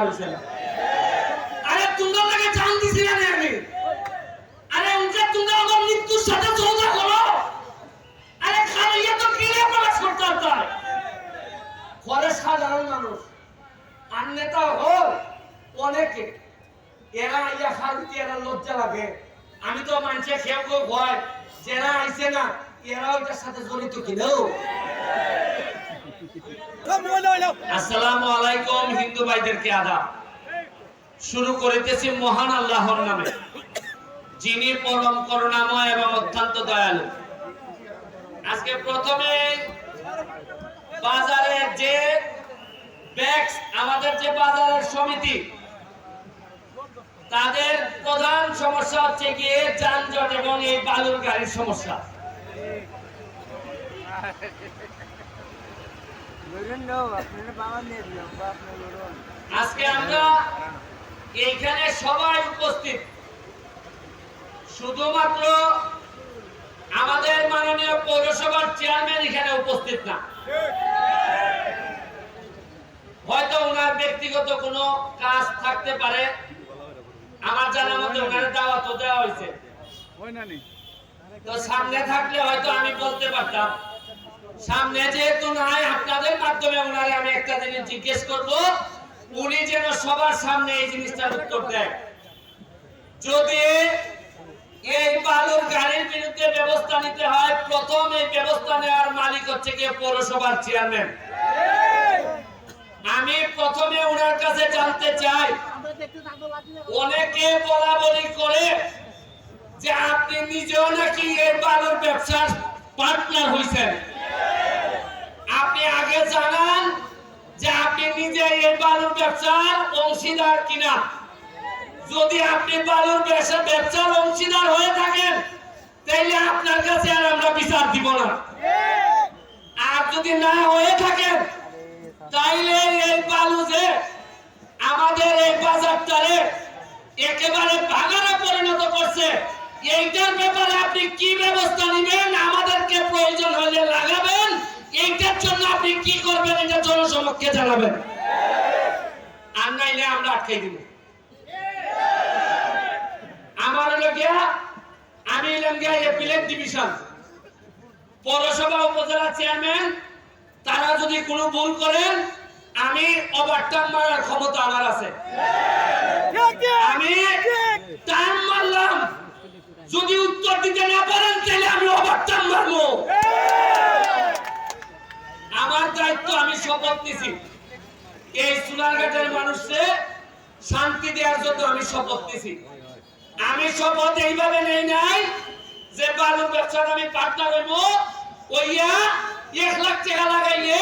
ইয়ে মানুষ। আর নেতা হোক অনেকে। এরা ইয়া খালতে এরা লজ্জা লাগে। আমি তো মানুষের খেয়াল করে ভয়। যারা আইছে না, এরা ওইটার সাথে জড়িত কিনেও আসসালামু আলাইকুম, হিন্দু ভাইদেরকে আদাব? শুরু করিতেছি মহান আল্লাহর নামে। যিনি পরম করুণাময় এবং অত্যন্ত দয়ালু। আজকে প্রথমে বাজারের যে ব্যাগস, আমাদের যে বাজারের সমিতি, তাদের প্রধান সমস্যা হচ্ছে গিয়ে যানজট এবং এই বালুর গাড়ির সমস্যা। আজকে আমরা এইখানে সবাই উপস্থিত। শুধুমাত্র আমাদের মাননীয় পৌরসভার চেয়ারম্যান এখানে উপস্থিত না। হয়তো ওনার ব্যক্তিগত কোনো কাজ থাকতে পারে। আমার জানার মধ্যে ওনার দাওয়াত দেওয়া হয়েছে। তো সামনে থাকলে হয়তো আমি বলতে পারতাম। সামনে যেহেতু নাই আপনাদের মাধ্যমে ওনারে আমি একটা জিনিস জিজ্ঞেস করব, উনি যেন সবার সামনে এই জিনিসটার উত্তর দেয়। যদি এই বালুর গাড়ির বিরুদ্ধে ব্যবস্থা নিতে হয়, প্রথম এই ব্যবস্থা নেওয়ার মালিক হচ্ছে গিয়ে পৌরসভার চেয়ারম্যান। আমি প্রথমে ওনার কাছে জানতে চাই, অনেকে বলা বলি করে যে আপনি নিজেও নাকি এই বালুর ব্যবসার পার্টনার হয়েছেন আপনি আগে জানান যে আপনি নিজে এই বালুর ব্যবসার অংশীদার কিনা। যদি আপনি বালুর ব্যবসা ব্যবসার অংশীদার হয়ে থাকেন, তাইলে আপনার কাছে আর আমরা বিচার দিব না। আর যদি না হয়ে থাকেন, তাইলে এই বালু যে আমাদের এই বাজারটারে একেবারে বাগানে পরিণত করছে, এইটার ব্যাপারে আপনি কি ব্যবস্থা নেবেন? আমাদেরকে প্রয়োজন হলে লাগাবেন। জনসমক্ষে জানাবেন? আর নাইলে আমরা আটকাই দিব। আমার হলো গিয়া, আমি এলাম গিয়া এপিলেট ডিভিশন পৌরসভা উপজেলা চেয়ারম্যান তারা যদি কোনো ভুল করেন, আমি ওভারটার্ন মারার ক্ষমতা আমার আছে। আমি টাইম মারলাম। যদি উত্তর দিতে না পারেন, তাহলে আমি ওভারটার্ন মারবো আমার দায়িত্ব আমি শপথ এই সোনারঘাটের মানুষকে শান্তি দেওয়ার জন্য আমি শপথ নিছি। আমি শপথ এইভাবে নেই নাই যে বালুর ব্যবসার আমি পার্টনার হইব ওইয়া এক লাখ টাকা লাগাইলে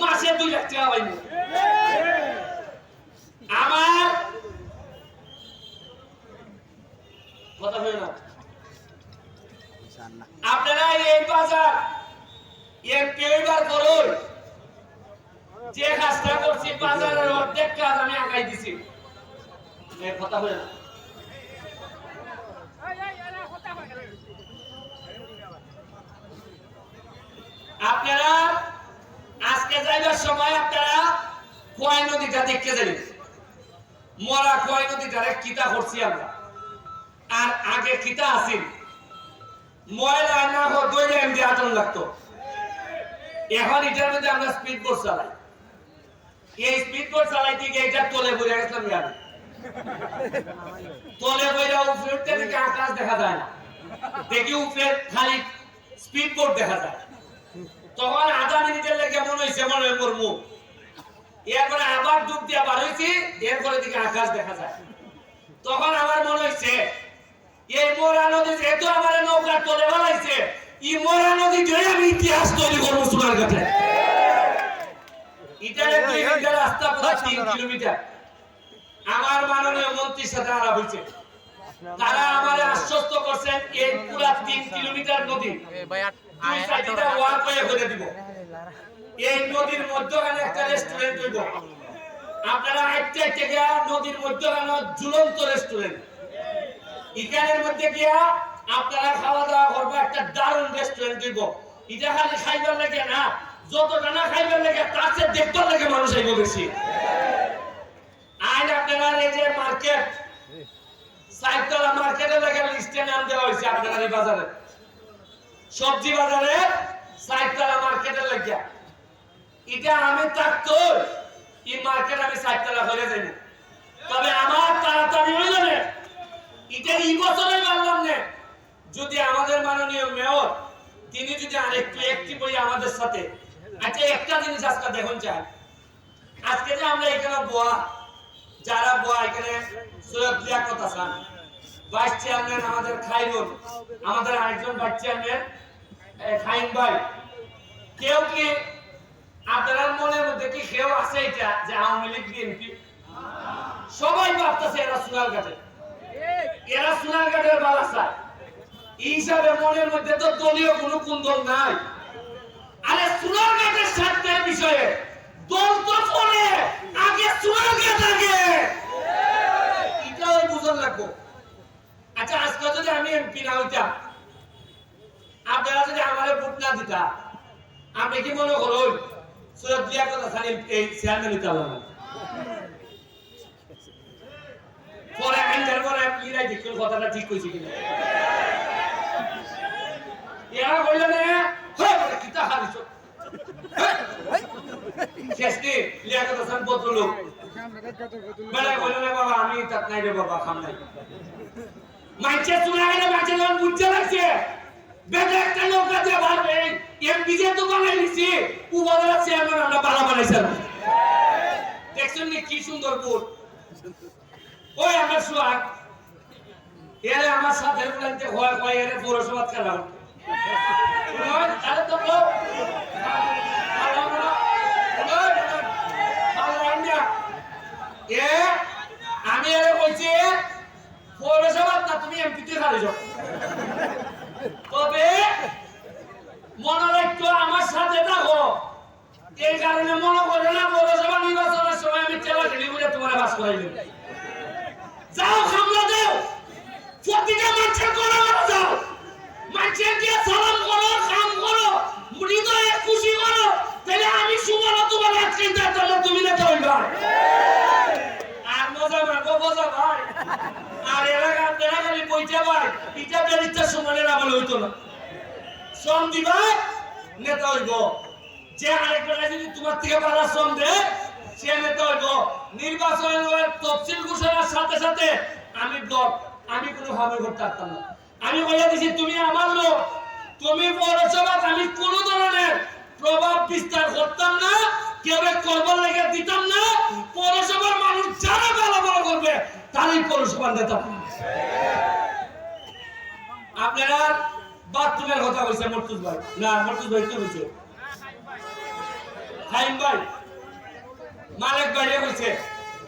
মাসে দুই লাখ টাকা পাইব। আমার কথা হয়ে না আপনারা এই বাজার, এর পেইবার করুন যে কাজটা করছি বাজারের অর্ধেক কাজ আমি আগাই দিছি। কথা হয়ে না আপনারা আজকে যাইবার সময় আপনারা খোয়াই নদীটা দেখতে যাবেন। মরা খোয়াই নদীটারে কিতা করছি আমরা। আর আগে কিতা আছিল ময়লা না হোক দইলে এমনি আটন লাগতো। এখন এটার মধ্যে আমরা স্পিড বোট চালাই। এই আবার ডুব দিয়ে বার হয়েছি এরপরে দিকে আকাশ দেখা যায়। তখন আমার মনে হয়েছে এই মোরা নদী যেহেতু আমার নৌকা তলে বানাইছে এই মোরা নদী ধরে আমি ইতিহাস তৈরি করব সোনার কাছে। ইটারে দুই ঘণ্টার রাস্তা প্রায় তিন কিলোমিটার। আমার মাননীয় মন্ত্রীর সাথে আলাপ হয়েছে। তারা আমার আশ্বস্ত করছেন এই পুরা তিন কিলোমিটার নদী দুই সাইডটা ওয়াক হয়ে করে দিব। এই নদীর মধ্যখানে একটা রেস্টুরেন্ট হইব। আপনারা একটা থেকে নদীর মধ্যখানে ঝুলন্ত রেস্টুরেন্ট এখানের মধ্যে গিয়া আপনারা খাওয়া দাওয়া করব একটা দারুণ রেস্টুরেন্ট হইব। এটা খালি খাইবার লাগে না। যতটা না খাইবার লেগে, তার চেয়ে দেখবার লেগে মানুষ আইব বেশি আইন আপনারা এই যে মার্কেট, সাইতলা মার্কেটে লেগে লিস্টে নাম দেওয়া হয়েছে আপনার এই বাজারে। সবজি বাজারে সাইতলা মার্কেটে লেগে। এটা আমি থাকতো এই মার্কেট আমি সাইতলা হয়ে যাই তবে আমার তাড়াতাড়ি হয়ে যাবে এটা এই বছরে পারলাম না। যদি আমাদের মাননীয় মেয়র, তিনি যদি আরেকটু একটি বই আমাদের সাথে আচ্ছা একটা জিনিস আজকে দেখুন, চাই। আজকে যে আমরা এখানে বোয়া, যারা বোয়া, এখানে সৈয়দ লিয়াকত হাসান ভাইস চেয়ারম্যান আমাদের খাইরুল, আমাদের আরেকজন ভাইস চেয়ারম্যান খাইন ভাই। কেউ কি আপনার মনের মধ্যে কি কেউ আছে এটা, যে আওয়ামী লীগ, বিএনপি? সবাই ভাবতেছে এরা সুনার ঘাটে এরা সুনার ঘাটের বালাসা এই হিসাবে মনের মধ্যে তো দলীয় কোনো কুন্দল নাই। আরে সুনার ঘাটের স্বার্থের বিষয়ে। দল তো পরে আগে সুনার আগে। এটাও বুঝন লাগবো। আচ্ছা আজকে যদি আমি এমপি না হইতাম, আপনারা যদি আমার ভোট না দিতা আপনি কি মনে করুন, সৈয়দ জিয়া কথা খালি এই চেয়ারম্যান হইতে পারলাম না। পরে আইনটার পরে ইরাই দেখুন কথাটা ঠিক কইছে কিনা? এরা কইলে নে বলে কিতা হারিছ শেষ নে লিয়াকত হাসান পত্র লোক বেলা কইলে নে বাবা, আমি তাত নাই রে বাবা, খাম নাই। মাইচে চুরা গেলে মাইচে যখন বুঝতে লাগছে? বেটা একটা লোক আছে ভাববে এমপি যে তো বানাই দিছি উপজেলা চেয়ারম্যান আমরা বালা বানাইছিলাম দেখছেন নি কি সুন্দর ওই আমার সোহাগ এরে আমার সাথে হয় হয় এরে পৌরসভা খেলাম। আমি রাখতো আমার সাথে থাকো এই মনে করে না পৌরসভা নির্বাচনের সময় আমি চেলা বলে তোমার বাস করাইলাম যাও খামলা দাও। প্রতিটা মানুষের করে যাও মানুষের দিয়ে সালাম করো, কাম খুশি করো, তাহলে আমি সুমন তোমার তুমি নেতা হইবা আর মজা ভাই। আর এলাকা এরা খালি বইতে ভাই ইটা বেরিতে সুমনের আমল হইতো না। শ্রম দিবা যদি তোমার থেকে পারা শ্রম দেয় সে নেতা হইব। নির্বাচনের তফসিল ঘোষণার সাথে সাথে আমি ব্লক, আমি কোনো ভাবে করতে পারতাম না। আমি বলে দিছি, তুমি আমার লোক। তুমি পৌরসভা আমি কোনো ধরনের প্রভাব বিস্তার করতাম না কেউ করবার লেগে দিতাম না। পৌরসভার মানুষ যারা ভালো ভালো করবে, তারাই পৌরসভার নেতা। আপনারা বাথরুমের কথা বলছে মর্তুজ ভাই। না, মর্তুজ ভাই কি বলছে হাইম ভাই। মালিক ভাইরে কইছে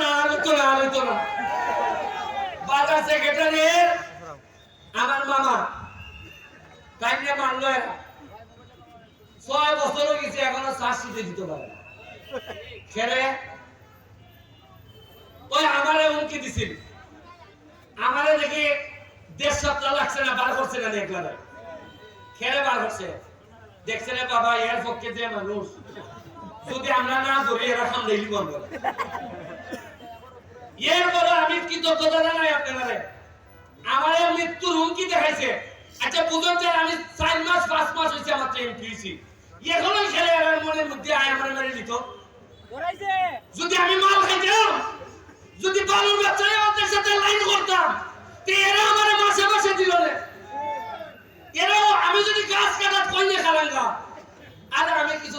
না না না। আমার মামা। তাই মানলো ছয় বছর গেছে, এখনও চাষ দিতে পারে না। খেলে? ওই আমারে হুমকি দিছিল আমারে দেখি দেড় সপ্তাহ লাগছে না, বার করছে না দেখলা খেলে বার করছে। দেখছে রে বাবা, এর পক্ষে যে মানুষ। যদি আমরা না ধরি এরা সামলাইলি বন্ধ এর বড় আমি কৃতজ্ঞতা জানাই আপনারা আমার মৃত্যুর হুমকি দেখাইছে। আচ্ছা বুঝুন যে আমি চার মাস পাঁচ মাস হয়েছে আমার ট্রেন ফিরেছি এখনও খেলে আমার মনের মধ্যে আয় আমার মেরে দিত যদি আমি মাল খাইতাম যদি বালুর বাচ্চারা ওদের সাথে লাইন করতাম তে এরা আমার মাসে মাসে দিল এরাও আমি যদি গাছ কাটাত কইলে খালাঙ্গা আর আমি কিছু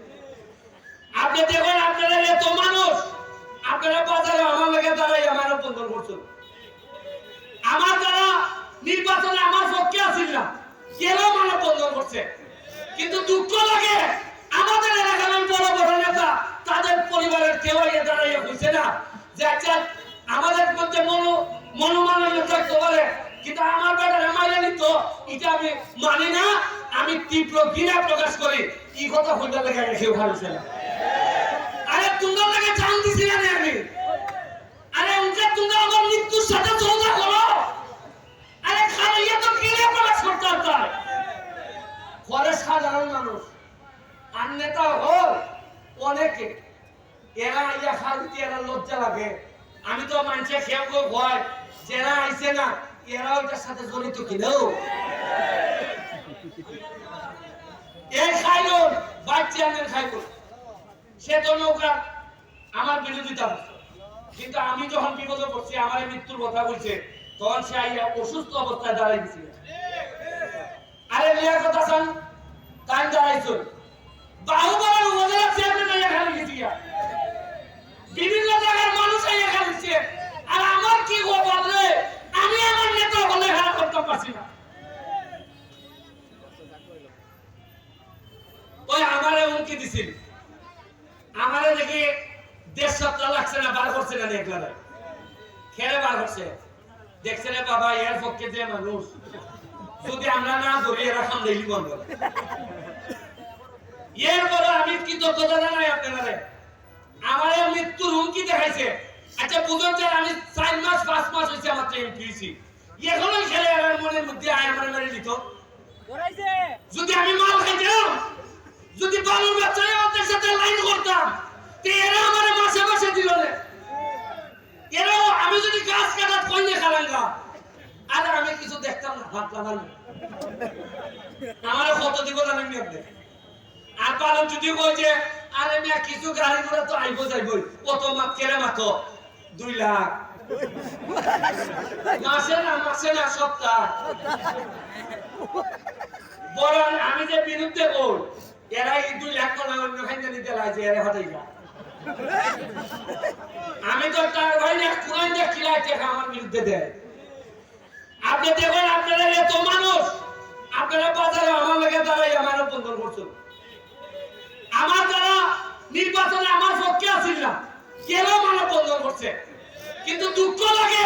আপনি দেখুন, আপনারা এত মানুষ। আপনারা বাজারে আমার লাগে দাঁড়াই, আমার বন্ধন করছেন। আমার দ্বারা নির্বাচনে আমার পক্ষে আসিল না। কেন মানব বন্ধন করছে? কিন্তু দুঃখ লাগে, আমাদের এলাকার বড় বড় নেতা, তাদের পরিবারের কেউ দাঁড়াইয়া হয়েছে না। যে একটা আমাদের মধ্যে মনো মনোমানন্য থাকতে পারে, কিন্তু আমার বেটার মাইলে নিত, এটা আমি মানি না। আমি তীব্র ঘৃণা প্রকাশ করি। এই কথা হইতে লেখা কেউ ভালোছে না। আরে তোমরা লাগে জান দিছি না আমি? আরে উনকে তোমরা আমার মৃত্যুর সাথে চলতা করো। আরে খালি ইয়ে তো কিনে প্রকাশ করতে হয় ঘরে সাধারণ মানুষ। আর নেতা হোক অনেকে। এরা ইয়া খালিতে এরা লজ্জা লাগে। আমি তো মানুষে খেয়াল করে ভয়। যারা আইছে না এরা ওইটার সাথে জড়িত কিনেও এই খাইলো বাচ্চা খাইলো। সে তো নৌকা আমার বিরোধিতা করছে। কিন্তু আমি যখন বিপদে পড়ছি, আমার মৃত্যুর কথা বলছে, তখন সে আইয়া অসুস্থ অবস্থায় দাঁড়াই দিছিল আরে লিয়ার কথা চান টাইম দাঁড়াইছো বাহুবলের উপজেলা চেয়ারম্যান আইয়া খালি গেছি। বিভিন্ন জায়গার মানুষ আইয়া খালিছে পক্ষে যে মানুষ যদি আমরা না ধরি এরা সামলাইলি বন্ধ। এর আমি কৃতজ্ঞতা জানাই আপনারা আমার মৃত্যুর হুমকি দেখাইছে। আচ্ছা বুঝুন যে আমি চার মাস পাঁচ মাস হয়েছে আমার ট্রেন ফিরেছি। এখনও খেলে আমার মনের মধ্যে আয় আমার মেরে নিত যদি আমি মাল খাইতাম যদি বালুর ব্যবসায়ী ওদের সাথে লাইন করতাম তো এরা আমার মাসে মাসে দিল এরাও আমি যদি গাছ কাটাত কইনে খালাঙ্গা আর আমি কিছু দেখতাম না না আমার কত দিব জানেন নি আপনি আর পালন যদি আরে মিয়া, কিছু গাড়ি ঘোড়া তো কত দুই লাখ। মাসে না মাসে না, সপ্তাহ। বরং আমি যে বিরুদ্ধে বল, এরা এই দুই লাখ টাকা অন্য খাইতে নিতে লাগছে, এরা হঠাই যা। আমি তো তার ভাই না, কোরআন টাকা আমার বিরুদ্ধে দেয়। আপনি দেখুন, আপনারা এত মানুষ। আপনারা বাজারে আমার লাগে দাঁড়াই আমার বন্ধন করছেন। আমার দ্বারা নির্বাচনে আমার পক্ষে আসিল না। কেন মানব বন্ধন করছে? কিন্তু দুঃখ লাগে,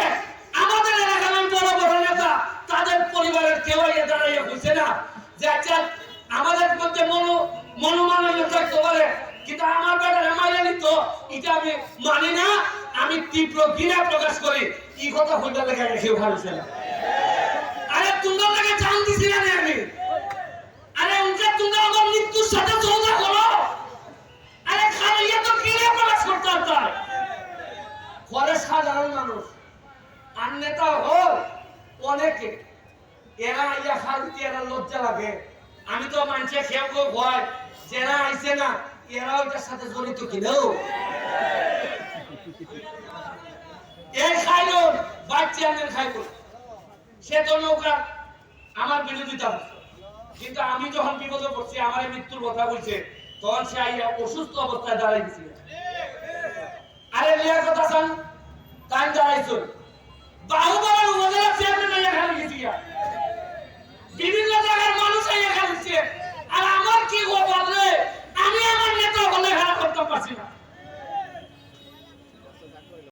আমাদের এলাকার বড় বড় নেতা, তাদের পরিবারের কেউ দাঁড়াইয়া হয়েছে না যে একটা আমাদের মধ্যে মনো মনোমানন্য থাকতে পারে, কিন্তু আমার বেটার মাইলে নিত। এটা আমি মানি না, আমি তীব্র ঘৃণা প্রকাশ করি। এই কথা হইতে লেখা কেউ ভালোছে না Yeah. সে তো নৌকার আমার বিরোধিতা কিন্তু আমি যখন বিপদে পড়ছি, আমার মৃত্যুর কথা বলছে, তখন সে আইয়া অসুস্থ অবস্থায় দাঁড়াইছে আরে লিয়া কথা চান তাই দাঁড়াইছো? বাহুবলের উপজেলা চেয়ারম্যান আইয়া খালি বিভিন্ন জায়গার মানুষ আইয়া খালিছে আর আমার কি গো আমি আমার নেতা বলে খারাপ করতে পারছি না।